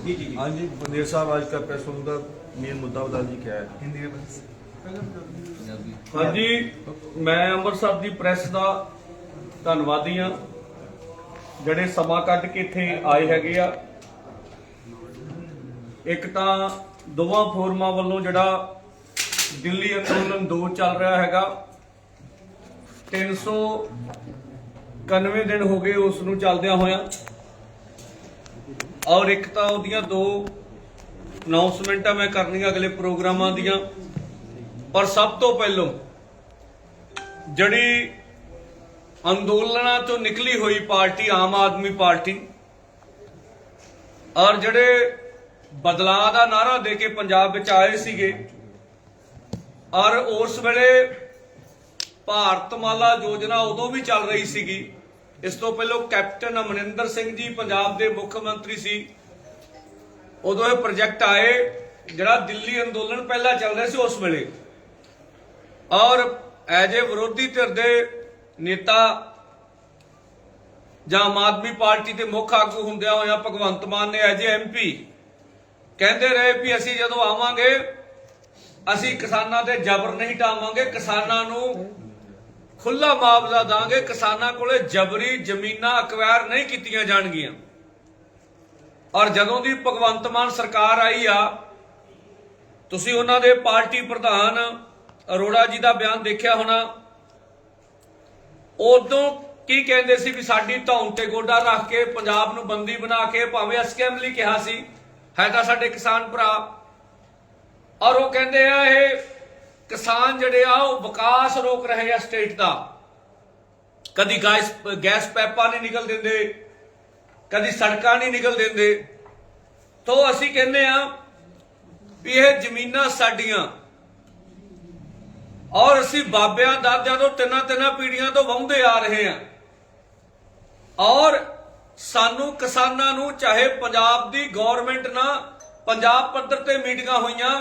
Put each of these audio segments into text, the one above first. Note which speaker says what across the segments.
Speaker 1: जी जी जी
Speaker 2: हाँ जी बंदेर साहब आज का प्रेस फोरम का मेन मुद्दा बता जी क्या है
Speaker 1: हिंदी में बस
Speaker 3: ਹਾਂਜੀ ਮੈਂ ਅੰਮ੍ਰਿਤਸਰ ਦੀ ਪ੍ਰੈਸ ਦਾ ਧੰਨਵਾਦੀ ਆ ਜਿਹੜੇ ਸਮਾਂ ਕੱਢ ਕੇ ਇੱਥੇ ਆਏ ਹੈਗੇ ਆ ਇੱਕ ਤਾਂ ਦੋਵਾਂ ਫੋਰਮਾਂ ਵੱਲੋਂ ਜਿਹੜਾ ਦਿੱਲੀ ਅੰਦੋਲਨ 2 ਚੱਲ ਰਿਹਾ ਹੈਗਾ 391 ਦਿਨ ਹੋ ਗਏ ਉਸ ਨੂੰ ਚੱਲਦਿਆਂ ਹੋਇਆਂ ਔਰ ਇੱਕ ਤਾਂ ਉਹਦੀਆਂ ਦੋ ਅਨਾਉਂਸਮੈਂਟਾਂ ਮੈਂ ਕਰਨੀਆਂ ਅਗਲੇ ਪ੍ਰੋਗਰਾਮਾਂ ਦੀਆਂ। ਪਰ ਸਭ ਤੋਂ ਪਹਿਲਾਂ ਜਿਹੜੀ ਅੰਦੋਲਨਾਂ ਤੋਂ ਨਿਕਲੀ ਹੋਈ ਪਾਰਟੀ, ਆਮ ਆਦਮੀ ਪਾਰਟੀ, ਔਰ ਜਿਹੜੇ ਬਦਲਾਅ ਦਾ ਨਾਰਾ ਦੇ ਕੇ ਪੰਜਾਬ ਵਿੱਚ ਆਏ ਸੀਗੇ, ਔਰ ਉਸ ਵੇਲੇ ਭਾਰਤਮਾਲਾ ਯੋਜਨਾ ਉਦੋਂ ਵੀ ਚੱਲ ਰਹੀ ਸੀਗੀ ਇਸ ਤੋਂ ਪਹਿਲਾਂ ਕੈਪਟਨ ਅਮਰਿੰਦਰ ਸਿੰਘ ਜੀ ਪੰਜਾਬ ਦੇ ਮੁੱਖ ਮੰਤਰੀ ਸੀ। ਉਦੋਂ ਇਹ ਪ੍ਰੋਜੈਕਟ ਆਏ, ਜਿਹੜਾ ਦਿੱਲੀ ਅੰਦੋਲਨ ਪਹਿਲਾਂ ਚੱਲ ਰਿਹਾ ਸੀ ਉਸ ਵੇਲੇ। ਔਰ ਐਜ ਏ ਵਿਰੋਧੀ ਧਿਰ ਦੇ ਨੇਤਾ ਜਾਂ ਆਮ ਆਦਮੀ ਪਾਰਟੀ ਦੇ ਮੁੱਖ ਆਗੂ ਹੁੰਦਿਆਂ ਹੋਇਆਂ ਭਗਵੰਤ ਮਾਨ ਨੇ ਐਜ ਏ ਐਮਪੀ ਕਹਿੰਦੇ ਰਹੇ ਵੀ ਅਸੀਂ ਜਦੋਂ ਆਵਾਂਗੇ, ਅਸੀਂ ਕਿਸਾਨਾਂ ਤੇ ਜ਼ਬਰ ਨਹੀਂ ਟਾਵਾਂਗੇ, ਕਿਸਾਨਾਂ ਨੂੰ ਖੁੱਲਾ ਮੁਆਵਜ਼ਾ ਦਾਂਗੇ, ਕਿਸਾਨਾਂ ਕੋਲੇ ਜਬਰੀ ਜ਼ਮੀਨਾਂ ਅਕਵਾਇਰ ਨਹੀਂ ਕੀਤੀਆਂ ਜਾਣਗੀਆਂ। ਔਰ ਜਦੋਂ ਦੀ ਭਗਵੰਤ ਮਾਨ ਸਰਕਾਰ ਆਈ ਆ, ਤੁਸੀਂ ਉਹਨਾਂ ਦੇ ਪਾਰਟੀ ਪ੍ਰਧਾਨ ਅਰੋੜਾ ਜੀ ਦਾ ਬਿਆਨ ਦੇਖਿਆ ਹੋਣਾ, ਉਦੋਂ ਕੀ ਕਹਿੰਦੇ ਸੀ ਵੀ ਸਾਡੀ ਧੌਣ ਤੇ ਗੋਡਾ ਰੱਖ ਕੇ, ਪੰਜਾਬ ਨੂੰ ਬੰਦੀ ਬਣਾ ਕੇ ਭਾਵੇਂ ਅਸਕੈਮਲੀ ਕਿਹਾ ਸੀ, ਹੈ ਤਾਂ ਸਾਡੇ ਕਿਸਾਨ ਭਰਾ। ਔਰ ਉਹ ਕਹਿੰਦੇ ਆ, ਇਹ ਕਿਸਾਨ ਜਿਹੜੇ ਆ, ਉਹ ਵਿਕਾਸ ਰੋਕ ਰਹੇ ਆ ਸਟੇਟ ਦਾ। ਕਦੀ ਗੈਸ ਗੈਸ ਪੈਪਾਂ ਨਹੀਂ ਨਿਕਲ ਦਿੰਦੇ, ਕਦੀ ਸੜਕਾਂ ਨਹੀਂ ਨਿਕਲ ਦਿੰਦੇ। ਤੋਂ ਅਸੀਂ ਕਹਿੰਦੇ ਆ ਵੀ ਇਹ ਜ਼ਮੀਨਾਂ ਸਾਡੀਆਂ। ਔਰ ਅਸੀਂ ਬਾਬਿਆਂ, ਦਾਦਿਆਂ ਤੋਂ ਤਿੰਨਾਂ ਤਿੰਨਾਂ ਪੀੜੀਆਂ ਤੋਂ ਵਾਹੁੰਦੇ ਆ ਰਹੇ ਆ। ਔਰ ਸਾਨੂੰ ਕਿਸਾਨਾਂ ਨੂੰ ਚਾਹੇ ਪੰਜਾਬ ਦੀ ਗਵਰਨਮੈਂਟ ਨਾ, ਪੰਜਾਬ ਪੱਧਰ ਤੇ ਮੀਟਿੰਗਾਂ ਹੋਈਆਂ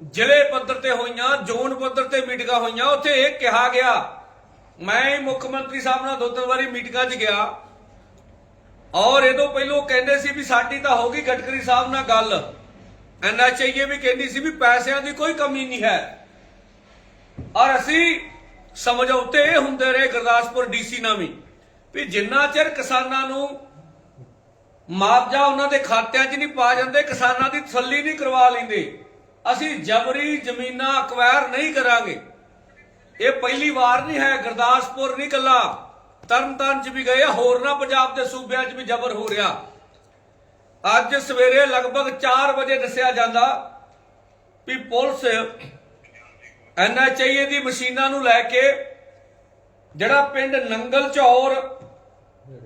Speaker 3: ਜ਼ਿਲ੍ਹੇ ਪੱਧਰ ਤੇ ਹੋਈਆਂ, ਜ਼ੋਨ ਪੱਧਰ ਤੇ ਮੀਟਿੰਗਾਂ ਹੋਈਆਂ, ਉੱਥੇ ਇਹ ਕਿਹਾ ਗਿਆ, ਮੈਂ ਹੀ ਮੁੱਖ ਮੰਤਰੀ ਸਾਹਿਬ ਨਾਲ ਦੋ ਤਿੰਨ ਵਾਰੀ ਮੀਟਿੰਗਾਂ 'ਚ ਗਿਆ। ਔਰ ਇਹ ਪਹਿਲਾਂ ਕਹਿੰਦੇ ਸੀ ਵੀ ਸਾਡੀ ਤਾਂ ਹੋ ਗਈ ਗਟਕਰੀ ਸਾਹਿਬ ਨਾਲ ਗੱਲ। ਐਨਐਚਆਈਏ ਵੀ ਕਹਿੰਦੀ ਸੀ ਵੀ ਪੈਸਿਆਂ ਦੀ ਕੋਈ ਕਮੀ ਨਹੀਂ ਹੈ। ਔਰ ਅਸੀਂ ਸਮਝੌਤੇ ਇਹ ਹੁੰਦੇ ਰਹੇ ਗੁਰਦਾਸਪੁਰ ਡੀਸੀ ਨਾਲ ਵੀ ਵੀ ਜਿੰਨਾ ਚਿਰ ਕਿਸਾਨਾਂ ਨੂੰ ਮੁਆਵਜ਼ਾ ਉਹਨਾਂ ਦੇ ਖਾਤਿਆਂ 'ਚ ਨਹੀਂ ਪਾ ਜਾਂਦੇ, ਕਿਸਾਨਾਂ ਦੀ ਤਸੱਲੀ ਨਹੀਂ ਕਰਵਾ ਲੈਂਦੇ ਅਸੀਂ ਜਬਰੀ ਜ਼ਮੀਨਾਂ ਅਕਵਾਇਰ ਨਹੀਂ ਕਰਾਂਗੇ। ਇਹ ਪਹਿਲੀ ਵਾਰ ਨਹੀਂ ਹੈ ਗੁਰਦਾਸਪੁਰ ਨਹੀਂ ਕੱਲਾ ਤਰਨਤਾਰਨ 'ਚ ਵੀ ਗਏ ਆ, ਹੋਰਨਾਂ ਪੰਜਾਬ ਦੇ ਸੂਬਿਆਂ 'ਚ ਵੀ ਜ਼ਬਰ ਹੋ ਰਿਹਾ। ਅੱਜ ਸਵੇਰੇ ਲਗਭਗ 4 ਵਜੇ ਦੱਸਿਆ ਜਾਂਦਾ ਵੀ ਪੁਲਿਸ ਐਨਐਚਆਈਏ ਦੀ ਮਸ਼ੀਨਾਂ ਨੂੰ ਲੈ ਕੇ ਜਿਹੜਾ ਪਿੰਡ ਨੰਗਲ ਝੌਰ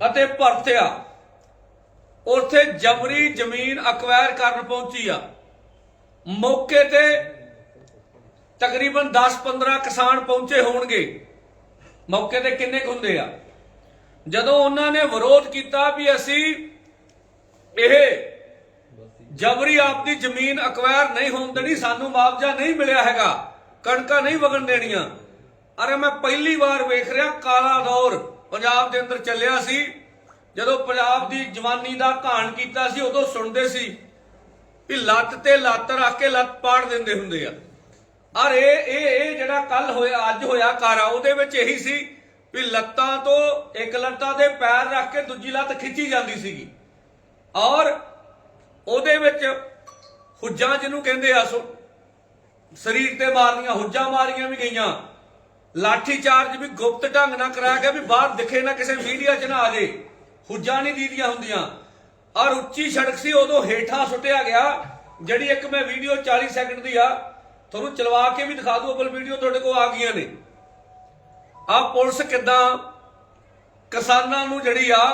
Speaker 3: ਅਤੇ ਭਰਤਿਆ ਉੱਥੇ ਜਬਰੀ ਜ਼ਮੀਨ ਅਕਵਾਇਰ ਕਰਨ ਪਹੁੰਚੀ ਆ। ਮੌਕੇ ਤੇ ਤਕਰੀਬਨ 10-15 ਕਿਸਾਨ ਪਹੁੰਚੇ ਹੋਣਗੇ। ਮੌਕੇ ਤੇ ਕਿੰਨੇ ਕੁ ਹੁੰਦੇ ਆ? ਜਦੋਂ ਉਹਨਾਂ ਨੇ ਵਿਰੋਧ ਕੀਤਾ ਵੀ ਅਸੀਂ ਇਹ ਜਬਰੀ ਆਪਦੀ ਜ਼ਮੀਨ ਅਕਵਾਇਰ ਨਹੀਂ ਹੋਣ ਦੇਣੀ, ਸਾਨੂੰ ਮੁਆਵਜ਼ਾ ਨਹੀਂ ਮਿਲਿਆ ਹੈਗਾ, ਕਣਕਾਂ ਨਹੀਂ ਵਗਣ ਦੇਣੀਆਂ। ਅਰੇ ਮੈਂ ਪਹਿਲੀ ਵਾਰ ਵੇਖ ਰਿਹਾ, ਕਾਲਾ ਦੌਰ ਪੰਜਾਬ ਦੇ ਅੰਦਰ ਚੱਲਿਆ ਸੀ। ਜਦੋਂ ਪੰਜਾਬ ਦੀ ਜਵਾਨੀ ਦਾ ਘਾਣ ਕੀਤਾ ਸੀ, ਉਦੋਂ ਸੁਣਦੇ ਸੀ ਵੀ ਲੱਤ ਤੇ ਲੱਤ ਰੱਖ ਕੇ ਲੱਤ ਪਾੜ ਦਿੰਦੇ ਹੁੰਦੇ ਆ। ਔਰ ਇਹ ਇਹ ਇਹ ਜਿਹੜਾ ਕੱਲ ਹੋਇਆ, ਅੱਜ ਹੋਇਆ ਕਾਰਾ ਉਹਦੇ ਵਿੱਚ ਇਹੀ ਸੀ ਵੀ ਲੱਤਾਂ ਤੋਂ ਇੱਕ ਲੱਤਾਂ ਦੇ ਪੈਰ ਰੱਖ ਕੇ ਦੂਜੀ ਲੱਤ ਖਿੱਚੀ ਜਾਂਦੀ ਸੀਗੀ। ਔਰ ਉਹਦੇ ਵਿੱਚ ਹੁੱਜਾਂ ਜਿਹਨੂੰ ਕਹਿੰਦੇ ਆ ਸੋ, ਸਰੀਰ ਤੇ ਮਾਰਨੀਆਂ, ਹੁੱਜਾਂ ਮਾਰੀਆਂ ਵੀ ਗਈਆਂ। ਲਾਠੀ ਚਾਰਜ ਵੀ ਗੁਪਤ ਢੰਗ ਨਾਲ ਕਰਾਇਆ ਗਿਆ ਵੀ ਬਾਹਰ ਦਿਖੇ ਨਾ ਕਿਸੇ ਮੀਡੀਆ 'ਚ ਨਾ ਆ ਜੇ। ਹੁੱਜਾਂ ਨਹੀਂ ਦੀਦੀਆਂ ਹੁੰਦੀਆਂ। ਔਰ ਉੱਚੀ ਸੜਕ ਸੀ, ਉਦੋਂ ਹੇਠਾਂ ਸੁੱਟਿਆ ਗਿਆ, ਜਿਹੜੀ ਇੱਕ ਮੈਂ ਵੀਡੀਓ 40 ਸੈਕਿੰਡ ਦੀ ਆ, ਤੁਹਾਨੂੰ ਚਲਵਾ ਕੇ ਵੀ ਦਿਖਾ ਦੂ ਅਬਲ ਵੀਡੀਓ ਤੁਹਾਡੇ ਕੋਲ ਆ ਗਈਆਂ ਨੇ। ਆ ਪੁਲਿਸ ਕਿਦਾਂ ਕਿਸਾਨਾਂ ਨੂੰ ਜਿਹੜੀ ਆ,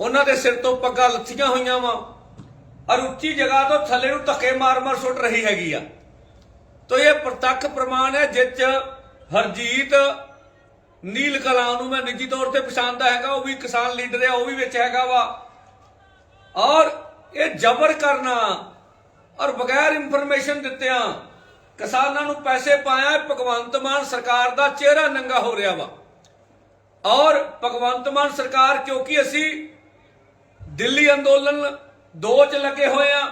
Speaker 3: ਉਹਨਾਂ ਦੇ ਸਿਰ ਤੋਂ ਪੱਗਾਂ ਲੱਥੀਆਂ ਹੋਈਆਂ ਵਾ। ਔਰ ਉੱਚੀ ਜਗ੍ਹਾ ਤੋਂ ਥੱਲੇ ਨੂੰ ਧੱਕੇ ਮਾਰ-ਮਾਰ ਸੁੱਟ ਰਹੀ ਹੈਗੀ ਆ। ਤੋ ਇਹ ਪ੍ਰਤੱਖ ਪ੍ਰਮਾਣ ਹੈ, ਜਿਸ ਹਰਜੀਤ ਨੀਲ ਕਲਾ ਨੂੰ ਮੈਂ ਨਿੱਜੀ ਤੌਰ ਤੇ ਪਛਾਣਦਾ ਹੈਗਾ, ਉਹ ਵੀ ਕਿਸਾਨ ਲੀਡਰ ਹੈ ਉਹ ਵੀ ਵਿੱਚ ਹੈਗਾ ਵਾ। ਔਰ ਇਹ ਜ਼ਬਰ ਕਰਨਾ ਔਰ ਬਗੈਰ ਇਨਫੋਰਮੇਸ਼ਨ ਦਿੱਤਿਆਂ ਕਿਸਾਨਾਂ ਨੂੰ ਪੈਸੇ ਪਾਇਆ, ਭਗਵੰਤ ਮਾਨ ਸਰਕਾਰ ਦਾ ਚਿਹਰਾ ਨੰਗਾ ਹੋ ਰਿਹਾ ਵਾ। ਔਰ ਭਗਵੰਤ ਮਾਨ ਸਰਕਾਰ, ਕਿਉਂਕਿ ਅਸੀਂ ਦਿੱਲੀ ਅੰਦੋਲਨ ਦੋ ਚ ਲੱਗੇ ਹੋਏ ਆ,